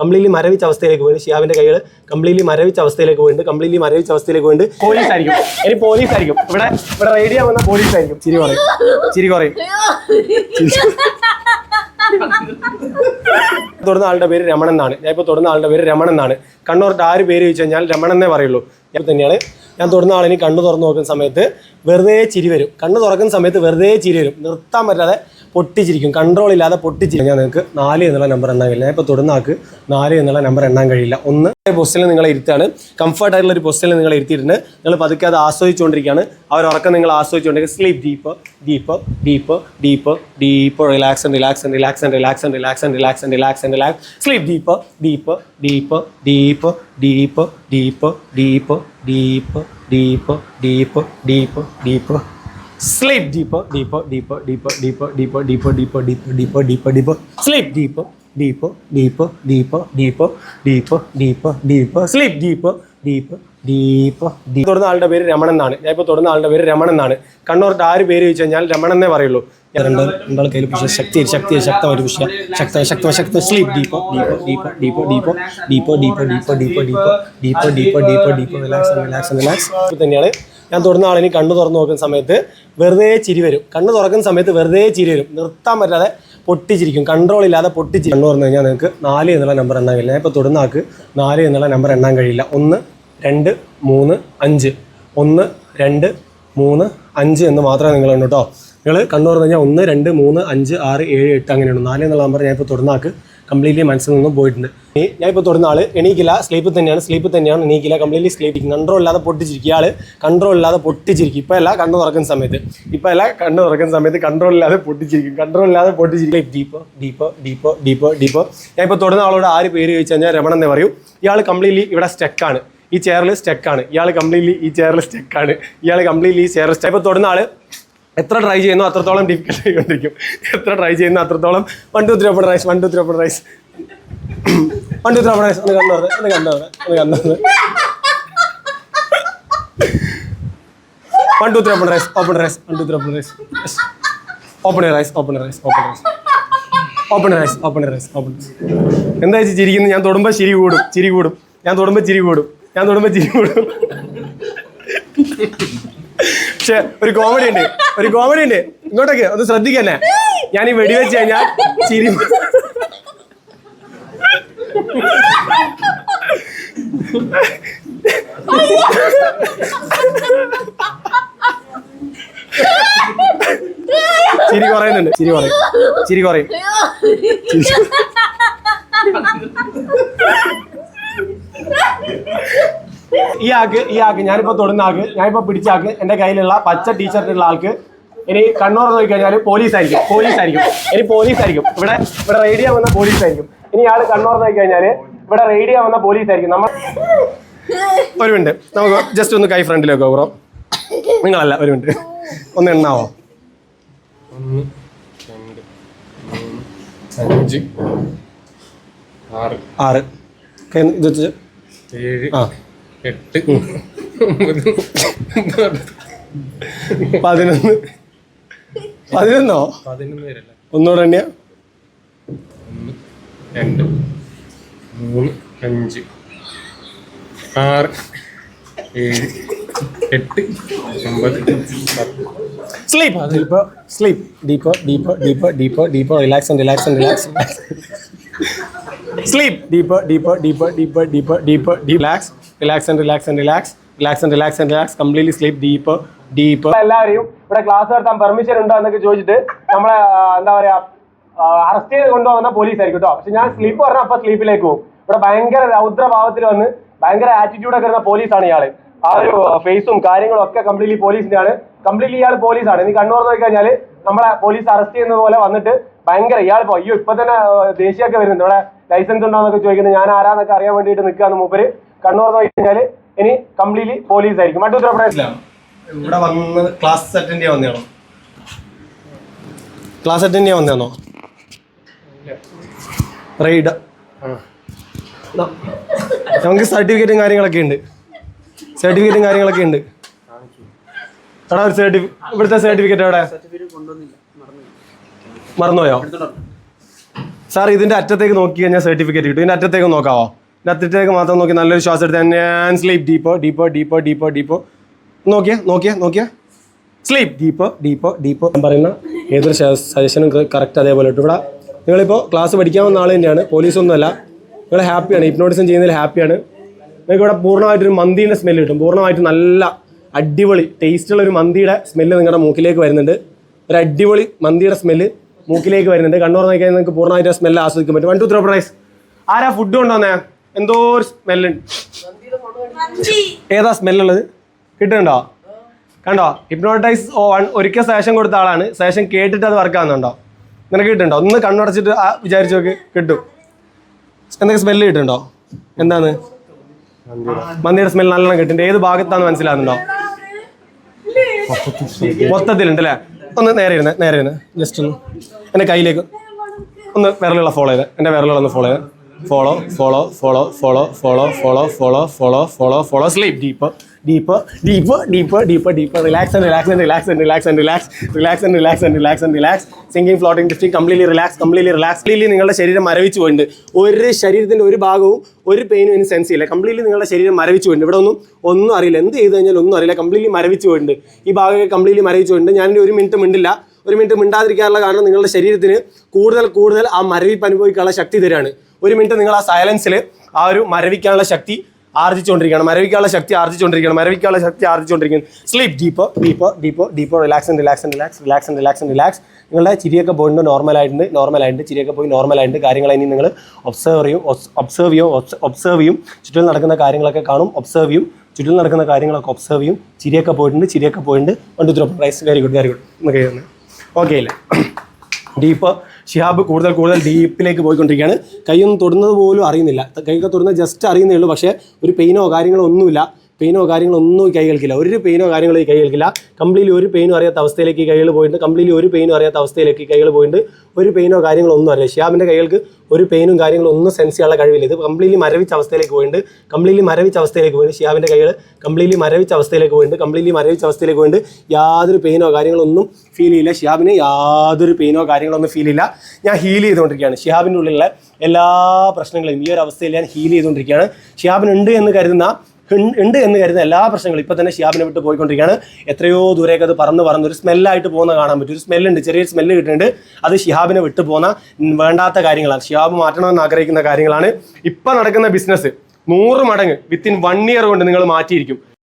Completely മരവിച്ച അവസ്ഥയിലേക്ക് പോയിട്ട് ഷിയാബിന്റെ കൈകൾ കംപ്ലീറ്റ്ലി മരവിച്ച അവസ്ഥയിലേക്ക് പോയിട്ട് കംപ്ലീറ്റ്ലി മരവിച്ച അവസ്ഥയിലേക്ക് പോയിട്ട് പോലീസ് ആയിരിക്കും. ഇനി പോലീസ് ആയിരിക്കും. ഇവിടെ ഇവിടെ റേഡിയോ വന്ന പോലീസ് ആയിരിക്കും. ചിരി പറയും. ചിരി കുറയും തുടർന്ന ആളുടെ പേര് രമണൻ എന്നാണ്. ഞാൻ ഇപ്പോൾ തുടർന്ന ആളുടെ പേര് രമണൻ എന്നാണ്. കണ്ണൂർട്ട് ആര് പേര് ചോദിച്ചു കഴിഞ്ഞാൽ രമണൻ എന്നേ പറയുള്ളൂ. ഞാൻ തന്നെയാണ്. ഞാൻ തുടർന്ന ആളിനി കണ്ണു തുറന്ന് നോക്കുന്ന സമയത്ത് വെറുതെ ചിരി വരും. കണ്ണു തുറക്കുന്ന സമയത്ത് വെറുതെ ചിരി വരും. നിർത്താൻ പറ്റാതെ പൊട്ടിച്ചിരിക്കും കൺട്രോൾ ഇല്ലാതെ പൊട്ടിച്ചിരിക്കും ഞാൻ നിങ്ങൾക്ക് നാല് എന്നുള്ള നമ്പർ എണ്ണാൻ കഴിയില്ല ഇപ്പോൾ തുടർന്ന ആൾക്ക് നാല് എന്നുള്ള നമ്പർ എണ്ണാൻ കഴിയില്ല ഒന്ന് പൊസിഷനിൽ നിങ്ങളെ ഇരുത്താണ് കംഫർട്ട് ആയിട്ടുള്ള ഒരു പൊസിഷനിൽ നിങ്ങളെ ഇരുത്തിയിട്ടുണ്ട് നിങ്ങൾ പതുക്കെ അത് ആസ്വദിച്ചുകൊണ്ടിരിക്കുകയാണ് അവർ ഉറക്കം നിങ്ങൾ ആസ്വദിച്ചുകൊണ്ടിരിക്കുക sleep deep deep deep deep deep relax and relax and relax and relax and relax and relax and relax and relax sleep deep deep deep deep deep deep deep deep deep deep deep deep sleep deep deep deep deep deep deep deep deep deep deep deep deep sleep deep deep deep deep deep deep deep deep sleep deep deep deep deeper തുടർന്ന ആളുടെ പേര് രമണൻ എന്നാണ് ഞാൻ ഇപ്പോൾ തുടർന്ന ആളുടെ പേര് രമണൻ എന്നാണ് കണ്ണൂർട്ട് ആര് പേര് ചോദിച്ചു കഴിഞ്ഞാൽ രമണൻ എന്നേ പറയുള്ളൂ രണ്ട് രണ്ടാൾ കയ്യിൽ പുഷ ശക്തി ശക്തി ശക്തമായിട്ട് പുഷ ശക്ത ശക്ത ശക്ത sleep deeper deeper deeper deeper deeper deeper deeper deeper deeper deeper deeper deeper deeper relax relax relax തന്നെയാണ് ഞാൻ തുടർന്ന ആളിനി കണ്ണു തുറന്ന് നോക്കുന്ന സമയത്ത് വെറുതെ ചിരി വരും. കണ്ണു തുറക്കുന്ന സമയത്ത് വെറുതെ ചിരി വരും. നിർത്താൻ പറ്റാതെ പൊട്ടിച്ചിരിക്കും. കൺട്രോൾ ഇല്ലാതെ പൊട്ടിച്ചിരി കണ്ണു തുറന്നു കഴിഞ്ഞാൽ നിങ്ങൾക്ക് നാല് എന്നുള്ള നമ്പർ എണ്ണാൻ കഴിയില്ല. ഞാൻ ഇപ്പോൾ തുടർന്ന ആൾക്ക് നാല് എന്നുള്ള നമ്പർ എണ്ണാൻ കഴിയില്ല. ഒന്ന് രണ്ട് മൂന്ന് അഞ്ച്. ഒന്ന് രണ്ട് മൂന്ന് അഞ്ച് എന്ന് മാത്രമേ നിങ്ങൾ എണ്ണൂ കേട്ടോ നിങ്ങൾ കണ്ണു തുറന്നു കഴിഞ്ഞാൽ ഒന്ന് രണ്ട് മൂന്ന് അഞ്ച് ആറ് ഏഴ് എട്ട് അങ്ങനെയുണ്ട് നാല് എന്നുള്ള നമ്പർ ഞാൻ ഇപ്പോൾ ആൾക്ക് കംപ്ലീറ്റ്ലി മനസ്സിൽ നിന്നും പോയിട്ടുണ്ട്. ഞാൻ ഇപ്പോൾ തുടർന്ന ആൾ എണീക്കില്ല സ്ലീപ്പ് തന്നെയാണ് സ്ലീപ്പ് തന്നെയാണ് എണീക്കില്ല കംപ്ലീറ്റ്ലി സ്ലീപ്പിംഗ് കൺട്രോൾ ഇല്ലാതെ പൊട്ടിച്ചിരിക്കും ആൾ കൺട്രോൾ ഇല്ലാതെ പൊട്ടിച്ചിരിക്കും. ഇപ്പോൾ അല്ല കണ്ണു തുറക്കുന്ന സമയത്ത് ഇപ്പോൾ അല്ല കണ്ണു തുറക്കുന്ന സമയത്ത് കൺട്രോൾ ഇല്ലാതെ പൊട്ടിച്ചിരിക്കും. കൺട്രോൾ ഇല്ലാതെ പൊട്ടിച്ചിരിക്കും. ഡീപ്പോ ഡീപ്പോ ഡീപ്പോ ഡീപ്പോ ഡീപ്പോ ഞാൻ ഇപ്പോൾ തുടർന്ന ആളോട് ആര് പേര് ചോദിച്ചു കഴിഞ്ഞാൽ രമണൻ എന്ന് പറയും. ഇയാൾ കംപ്ലീറ്റ്ലി ഇവിടെ സ്റ്റെക്കാണ് ഈ ചെയറിൽ സ്റ്റെക്കാണ് ഇയാൾ കംപ്ലീറ്റ്ലി ഈ ചെയറിൽ സ്റ്റെക്കാണ് ഇയാൾ കംപ്ലീറ്റ്ലി ഈ ചെയറിൽ സ്റ്റക്ക് ഇപ്പോൾ തുടർന്ന ആൾ എത്ര ട്രൈ ചെയ്യുന്നു അത്രത്തോളം ഡിഫിക്കൽട്ട് ആയിക്കൊണ്ടിരിക്കും. എത്ര ട്രൈ ചെയ്യുന്നു അത്രത്തോളം one two three open rise one two three open rise one two three open rise ഒന്ന് കണ്ടത് ഒന്ന് കണ്ടത് ഒന്ന് കണ്ടത് one two three open rise open rise one two three open rise open rise open rise open rise open rise open rise open എന്താ വെച്ചാൽ ചിരിക്കുന്നത്? ഞാൻ തൊടുമ്പോൾ ചിരി കൂടും ചിരി കൂടും. ഞാൻ തൊടുമ്പോൾ ചിരി കൂടും. ഞാൻ തൊടുമ്പോൾ ചിരി കൂടും. പക്ഷെ ഒരു കോമഡി ഉണ്ട്. ഒരു കോമഡി ഉണ്ട്. ഇങ്ങോട്ടൊക്കെ ഒന്ന് ശ്രദ്ധിക്കന്നെ ഞാൻ ഈ വെടിവെച്ച് കഴിഞ്ഞാൽ ചിരി ചിരി കുറയുന്നുണ്ട്. ചിരി കുറയും. ചിരി കുറയും. ഈ ആക്ക് ഈ ആക്ക് ഞാനിപ്പോ തൊടുന്ന ആക്ക് ഞാനിപ്പോ പിടിച്ച ആക്ക് എന്റെ കയ്യിലുള്ള പച്ച ടീഷർട്ടുള്ള ആൾക്ക് ഇനി കണ്ണൂർ നോക്കി കഴിഞ്ഞാൽ പോലീസ് ആയിരിക്കും പോലീസ് ആയിരിക്കും ഇനി പോലീസ് ആയിരിക്കും ഇവിടെ ഇവിടെ റേഡിയോ വന്ന പോലീസ് ആയിരിക്കും ഇനി ആൾ കണ്ണൂർ നോക്കി കഴിഞ്ഞാൽ ഇവിടെ റേഡിയോ വന്ന പോലീസ് ആയിരിക്കും നമ്മൾ ഒരു മിനിറ്റ്. നമുക്ക് ജസ്റ്റ് ഒന്ന് കൈ ഫ്രണ്ടിലേക്ക് ബ്രോ നിങ്ങളല്ല ഒരു മിനിറ്റ്. ഒന്ന് എണ്ണാവോ? ഒന്ന് രണ്ട് മൂന്ന് അഞ്ച് ആറ് ആറ്. ഇത് ഏഴ് ആ. എട്ട്. പതിനൊന്ന്. പതിനൊന്നോ? പതിനൊന്ന് പേരല്ല? ഒന്നുകൂടെ എണ്ണിയ? ഒന്ന് രണ്ട് മൂന്ന് അഞ്ച് ആറ് ഏഴ് എട്ട് ഒമ്പത് പത്ത്. Sleep sleep sleep deep deep deep deep deep relax and relax and relax sleep deep deep deep deep deep deep relax relax and relax and relax relax and relax and relax completely sleep deep deep എല്ലാവരെയും ഇവിടെ class നടത്താൻ permission ഉണ്ടോ എന്നൊക്കെ ചോദിച്ചിട്ട് നമ്മളെ എന്താ പറയാ arrest ചെയ്ത് കൊണ്ടുപോകുന്ന പോലീസ് ആയിരിക്കും കേട്ടോ പക്ഷെ ഞാൻ സ്ലീപ്പ് പറഞ്ഞാൽ അപ്പൊ സ്ലീപ്പിലേക്ക് പോകും. ഇവിടെ ഭയങ്കര രൗദ്രഭാവത്തിൽ വന്ന് ഭയങ്കര ആറ്റിറ്റ്യൂഡ് ഒക്കെ വരുന്ന പോലീസാണ് ഇയാൾ. ആ ഒരു ഫേസും കാര്യങ്ങളും ഒക്കെ കംപ്ലീറ്റ്ലി പോലീസിന്റെ ആണ്. കംപ്ലീറ്റ്ലി ഇയാൾ പോലീസാണ് ഇനി കണ്ണൂർ നോക്കി കഴിഞ്ഞാൽ നമ്മളെ പോലീസ് അറസ്റ്റ് ചെയ്യുന്നത് പോലെ വന്നിട്ട് ഭയങ്കര ഇയാൾ അയ്യോ ഇപ്പൊ തന്നെ ദേഷ്യമൊക്കെ വരുന്നുണ്ട്. ഇവിടെ ലൈസൻസ് ഉണ്ടോ എന്നൊക്കെ ചോദിക്കുന്നത് ഞാൻ ആരാന്നൊക്കെ അറിയാൻ വേണ്ടിയിട്ട് നിൽക്കുകയാണ് മൂപ്പര്. കണ്ണൂർ നോക്കി കഴിഞ്ഞാൽ ഇനി കംപ്ലീറ്റ്ലി പോലീസ് ആയിരിക്കും. മറ്റു ഉത്തർപ്രദേശിലാണ് ഇവിടെ വന്ന് ക്ലാസ് അറ്റൻഡ് ചെയ്യാൻ വന്നതാണോ ക്ലാസ് അറ്റൻഡ് ചെയ്യാൻ വന്നതാണോ റൈഡ് നമുക്ക് സർട്ടിഫിക്കറ്റും കാര്യങ്ങളൊക്കെ ഉണ്ട്. സർട്ടിഫിക്കറ്റും കാര്യങ്ങളൊക്കെ ഉണ്ട്. എടാ ഒരു സർട്ടിഫി ഇവിടുത്തെ സർട്ടിഫിക്കറ്റ് എവിടെ? മറന്നുപോയോ? സാർ ഇതിന്റെ അറ്റത്തേക്ക് നോക്കി കഴിഞ്ഞാൽ സർട്ടിഫിക്കറ്റ് കിട്ടും. ഇതിന്റെ അറ്റത്തേക്ക് നോക്കാവോ? അറ്റത്തേക്ക് മാത്രം നോക്കി നല്ലൊരു ശ്വാസം എടുത്ത് ഞാൻ sleep deeper deeper deeper deeper ഡീപ്പോ നോക്കിയേ നോക്കിയേ നോക്കിയേ. സ്ലീപ്പ് ഡീപ്പോ ഡീപ്പോ ഡീപ്പോ ഞാൻ പറയുന്ന ഏതൊരു സജഷനും കറക്റ്റ് അതേപോലെ ഇട്ടു. ഇവിടെ നിങ്ങളിപ്പോൾ ക്ലാസ് പഠിക്കാൻ വന്ന ആൾ തന്നെയാണ്. പോലീസൊന്നുമല്ല നിങ്ങൾ ഹാപ്പിയാണ് ഹിപ്നോട്ടിസം ചെയ്യുന്നതിൽ ഹാപ്പിയാണ് നിങ്ങൾക്ക് ഇവിടെ പൂർണമായിട്ടൊരു മന്തിയുടെ സ്മെല്ല് കിട്ടും. പൂർണമായിട്ട് നല്ല അടിപൊളി ടേസ്റ്റുള്ള ഒരു മന്തിയുടെ സ്മെല്ല് നിങ്ങളുടെ മൂക്കിലേക്ക് വരുന്നുണ്ട്. ഒരു അടിപൊളി മന്തിയുടെ സ്മെല്ല് മൂക്കിലേക്ക് വരുന്നുണ്ട്. കണ്ണൂർ നോക്കിയാൽ നിങ്ങൾക്ക് പൂർണമായിട്ട് സ്മെല്ല് ആസ്വദിക്കാൻ പറ്റും. വൺ ടു ത്രീ പ്രൈസ് ആരാ ഫുഡ് കൊണ്ടുവന്നേ? എന്തോ ഒരു സ്മെല്ലുണ്ട്. ഏതാ സ്മെല്ലുള്ളത്? കിട്ടുന്നുണ്ടോ? കണ്ടോ? ഹിപ്നോട്ടൈസ് ഓൺ ഒരിക്കൽ സേഷൻ കൊടുത്ത ആളാണ്. സേഷൻ കേട്ടിട്ട് അത് വർക്ക് ആവുന്നുണ്ടോ? നിനക്ക് കിട്ടുന്നുണ്ടോ? ഒന്ന് കണ്ണടച്ചിട്ട് ആ വിചാരിച്ചു നോക്ക്. കിട്ടും. എന്തൊക്കെ സ്മെല്ല് കിട്ടുന്നുണ്ടോ? എന്താണ്? മന്തിയുടെ സ്മെല്ല് നല്ലോണം കിട്ടുന്നുണ്ട്. ഏത് ഭാഗത്താന്ന് മനസ്സിലാകുന്നുണ്ടോ മൊത്തത്തിലുണ്ട് അല്ലേ ഒന്ന് നേരെ ഇരുന്ന് നേരെ ഇരുന്ന്. ജസ്റ്റ് ഒന്ന്. എന്റെ കയ്യിലേക്ക് ഒന്ന് വിരലുള്ള ഫോളോ ചെയ്ത്. എന്റെ വിരലുകളൊന്ന് ഫോളോ ചെയ്ത്. Follow follow follow follow follow follow follow follow follow follow sleep deep deep deep deep deep deep relax and relax and relax and relax and relax relax and relax and relax and relax sinking floating district completely relax completely relax completely നിങ്ങളുടെ ശരീരം മരവിച്ചു പോയിട്ടുണ്ട്. ഒരു ശരീരത്തിന്റെ ഒരു ഭാഗവും ഒരു പെയിനും ഇനി സെൻസ് ചെയ്യില്ല കംപ്ലീറ്റ്ലി നിങ്ങളുടെ ശരീരം മരവിച്ചു പോയിട്ടുണ്ട്. ഇവിടെ ഒന്നും ഒന്നും അറിയില്ല. എന്ത് ചെയ്ത് കഴിഞ്ഞാൽ ഒന്നും അറിയില്ല. കംപ്ലീറ്റ്ലി മരവിച്ചു പോയിട്ടുണ്ട്. ഈ ഭാഗമൊക്കെ കംപ്ലീറ്റ്ലി മരവിച്ചു പോയിട്ടുണ്ട്. ഞാൻ ഒരു മിനിറ്റ് മിണ്ടില്ല. ഒരു മിനിറ്റ് മിണ്ടാതിരിക്കാനുള്ള കാരണം നിങ്ങളുടെ ശരീരത്തിന് കൂടുതൽ കൂടുതൽ ആ മരവിപ്പ് അനുഭവിക്കാനുള്ള ശക്തി തരാണ് ഒരു മിനിറ്റ് നിങ്ങൾ ആ സൈലൻസിൽ ആ ഒരു മരവിക്കാനുള്ള ശക്തി ആർജിച്ചുകൊണ്ടിരിക്കുകയാണ്. മരവിക്കാനുള്ള ശക്തി ആർജിച്ചുകൊണ്ടിരിക്കുകയാണ്. മരവിക്കാനുള്ള ശക്തി ആർജിച്ചുകൊണ്ടിരിക്കുകയാണ് sleep deeper deeper deeper deeper relax and relax and relax relax and relax and relax നിങ്ങളുടെ ചിരിയൊക്കെ പോയിട്ടുണ്ട് നോർമലായിട്ടുണ്ട് നോർമലായിട്ടുണ്ട് ചിരിയൊക്കെ പോയി നോർമലായിട്ടുണ്ട് കാര്യങ്ങൾ ഇനി നിങ്ങൾ ഒബ്സർവ് ചെയ്യും ഒബ്സർവ് ചെയ്യും ഒബ്സർവ് ചെയ്യും. ചുറ്റിൽ നടക്കുന്ന കാര്യങ്ങളൊക്കെ കാണും ഒബ്സർവ് ചെയ്യും. ചുറ്റിൽ നടക്കുന്ന കാര്യങ്ങളൊക്കെ ഒബ്സർവ് ചെയ്യും. ചിരിയൊക്കെ പോയിട്ടുണ്ട് ചിരിയൊക്കെ പോയിട്ടുണ്ട്. One two prize very good very good okay അല്ലേ? ഡീപ്പ് ഷിഹാബ് കൂടുതൽ കൂടുതൽ ഡീപ്പിലേക്ക് പോയിക്കൊണ്ടിരിക്കുകയാണ്. കൈയൊന്നും തൊടുന്നത് പോലും അറിയുന്നില്ല. കൈയൊക്കെ തൊടുന്നത് ജസ്റ്റ് അറിയുന്നേ ഉള്ളൂ. പക്ഷേ ഒരു പെയിനോ കാര്യങ്ങളോ ഒന്നുമില്ല. പെയിനോ കാര്യങ്ങളൊന്നും ഈ കൈ ഒരു പെയിനോ കാര്യങ്ങളോ ഈ കൈ കംപ്ലീറ്റ്ലി ഒരു പെയിനും അറിയാത്ത അവസ്ഥയിലേക്ക് കൈകൾ പോയിട്ടുണ്ട്. കംപ്ലീറ്റ്ലി ഒരു പെയിനും അറിയാത്ത അവസ്ഥയിലേക്ക് കൈകൾ പോയിട്ടുണ്ട്. ഒരു പെയിനോ കാര്യങ്ങളോ ഒന്നും അറിയില്ല. കൈകൾക്ക് ഒരു പെയിനും കാര്യങ്ങളും ഒന്നും സെൻസ് ചെയ്യാനുള്ള കഴിവില്ല. ഇത് കംപ്ലീറ്റ്ലി മരവിച്ച അവസ്ഥയിലേക്ക് പോയിട്ടുണ്ട്. കംപ്ലീറ്റ്ലി മരവിച്ച അവസ്ഥയിലേക്ക് പോയിട്ടുണ്ട്. ഷിയാബിന്റെ കൈകൾ കംപ്ലീറ്റ്ലി മരവിച്ച അവസ്ഥയിലേക്ക് പോയിട്ടുണ്ട്. കംപ്ലീറ്റ്ലി മരവിച്ച അവസ്ഥയിലേക്ക് പോയിട്ടുണ്ട്. യാതൊരു പെയിനോ കാര്യങ്ങളൊന്നും ഫീൽ ചെയ്യില്ല. ഷിയാബിന് യാതൊരു പെയിനോ കാര്യങ്ങളൊന്നും ഫീൽ ഇല്ല ഞാൻ ഹീൽ ചെയ്തുകൊണ്ടിരിക്കുകയാണ്. ഷിയാബിന്റെ ഉള്ളിലുള്ള എല്ലാ പ്രശ്നങ്ങളും ഈ ഒരു അവസ്ഥയിൽ ഞാൻ ഹീൽ ചെയ്തുകൊണ്ടിരിക്കുകയാണ്. ഷിയാബിനുണ്ട് എന്ന് കരുതുന്ന ഉണ്ട് എന്ന് കരുതുന്ന എല്ലാ പ്രശ്നങ്ങളും ഇപ്പം തന്നെ ഷിയാബിനെ വിട്ട് പോയിക്കൊണ്ടിരിക്കുകയാണ്. എത്രയോ ദൂരേക്ക് അത് പറന്ന് പറന്ന് ഒരു സ്മെല്ലായിട്ട് പോകുന്ന കാണാൻ പറ്റും. ഒരു സ്മെല്ലുണ്ട് ചെറിയൊരു സ്മെല്ല് കിട്ടുന്നുണ്ട്. അത് ഷിഹാബിനെ വിട്ടു പോകുന്ന വേണ്ടാത്ത കാര്യങ്ങളാണ്. ഷിഹാബ് മാറ്റണമെന്ന് ആഗ്രഹിക്കുന്ന കാര്യങ്ങളാണ്. ഇപ്പം നടക്കുന്ന ബിസിനസ് നൂറ് മടങ്ങ് വിത്തിൻ വൺ ഇയർ കൊണ്ട് നിങ്ങൾ മാറ്റിയിരിക്കും.